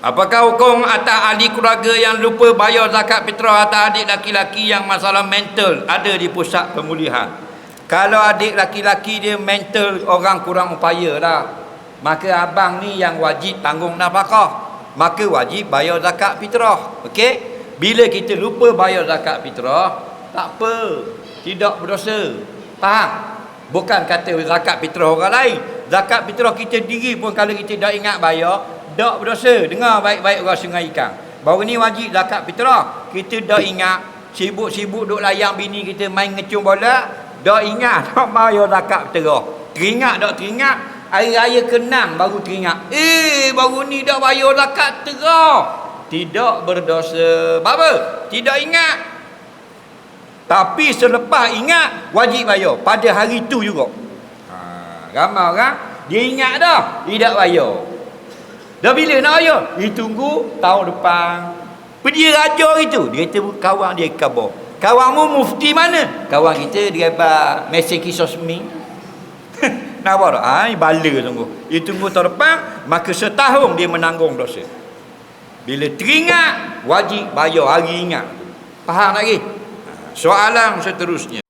Apakah hukum atas ahli keluarga yang lupa bayar zakat fitrah atas adik laki-laki yang masalah mental ada di pusat pemulihan? Kalau adik laki-laki dia mental orang kurang upaya lah. Maka abang ni yang wajib tanggung nafkah. Maka wajib bayar zakat fitrah. Okey? Bila kita lupa bayar zakat fitrah, tak apa. Tidak berdosa. Faham? Bukan kata zakat fitrah orang lain. Zakat fitrah kita diri pun kalau kita tak ingat bayar, tak berdosa. Dengar baik-baik orang sungai ikan. Baru ni wajib zakat fitrah. Kita dah ingat sibuk-sibuk duk layang bini kita main ngecung bola, dah ingat tak bayar zakat fitrah. Teringat tak teringat? Hari raya kenang baru teringat. Eh, baru ni dah bayar zakat fitrah. Tidak berdosa. Apa? Tidak ingat. Tapi selepas ingat wajib bayar pada hari tu juga. Ha, ramai orang dia ingat dah tidak bayar. Dah bila nak bayar? Dia tunggu tahun depan. Pergi raja itu. Dia kata kawan dia khabar. Kawanmu mufti mana? Kawan kita dia dapat mesej kisah semi. Nampak tak? Ha, bala sungguh. Dia tunggu tahun depan, maka setahun dia menanggung dosa. Bila teringat, wajib bayar hari ingat. Faham lagi? Soalan seterusnya.